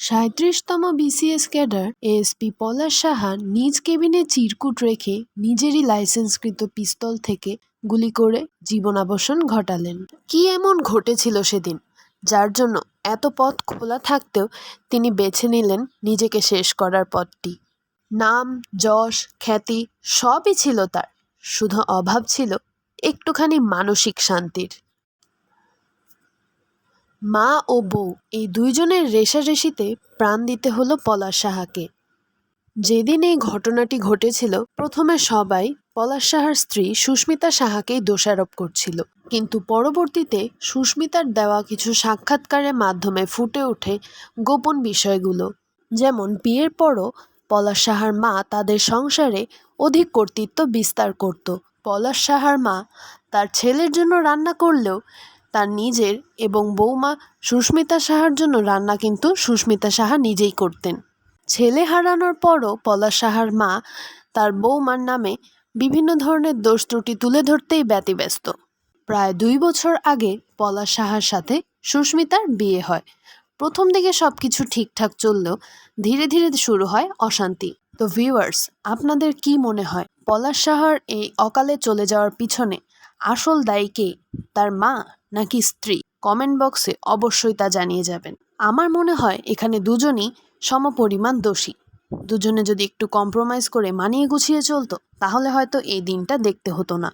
সাঁইত্রিশতম BCS cadre ASP Palash Saha নিজ কেবিনে চিরকুট রেখে নিজেরই লাইসেন্সকৃত পিস্তল থেকে গুলি করে জীবনাবসান ঘটালেন। কি এমন ঘটেছিল সেদিন? যার জন্য এত পথ খোলা থাকতেও তিনি বেছে নিলেন নিজেকে শেষ করার পথটি। নাম, যশ, খ্যাতি সবই ছিল তার। শুধু অভাব ছিল একটুখানি মানসিক শান্তির। মা ও বউ এই দুইজনের রেষারেষিতে প্রাণ দিতে হলো পলাশ সাহাকে। যেদিন এই ঘটনাটি ঘটেছিল, প্রথমে সবাই পলাশ সাহার স্ত্রী সুস্মিতা সাহাকেই দোষারোপ করছিল। কিন্তু পরবর্তীতে সুস্মিতার দেওয়া কিছু সাক্ষাৎকারের মাধ্যমে ফুটে ওঠে গোপন বিষয়গুলো। যেমন, বিয়ের পরও পলাশ সাহার মা তাদের সংসারে অধিক কর্তৃত্ব বিস্তার করত। পলাশ সাহার মা তার ছেলের জন্য রান্না করলেও তার নিজের এবং বৌমা সুস্মিতা সাহার জন্য রান্না কিন্তু সুস্মিতা সাহা নিজেই করতেন। ছেলে হারানোর পরও পলাশ সাহার মা তার বৌমার নামে বিভিন্ন ধরনের দোষ ত্রুটি তুলে ধরতেই ব্যতিব্যস্ত। প্রায় দুই বছর আগে পলাশ সাহার সাথে সুস্মিতার বিয়ে হয়। প্রথম দিকে সব কিছু ঠিকঠাক চললেও ধীরে ধীরে শুরু হয় অশান্তি। তো ভিউয়ার্স আপনাদের কি মনে হয়? পলাশ সাহার এই অকালে চলে যাওয়ার পিছনে আসল দায়ী কে? তার মা নাকি স্ত্রী? কমেন্ট বক্সে অবশ্যই তা জানিয়ে যাবেন। আমার মনে হয় এখানে দুজনই সমপরিমাণ দোষী। দুজনে যদি একটু কম্প্রোমাইজ করে মানিয়ে গুছিয়ে চলতো, তাহলে হয়তো এই দিনটা দেখতে হতো না।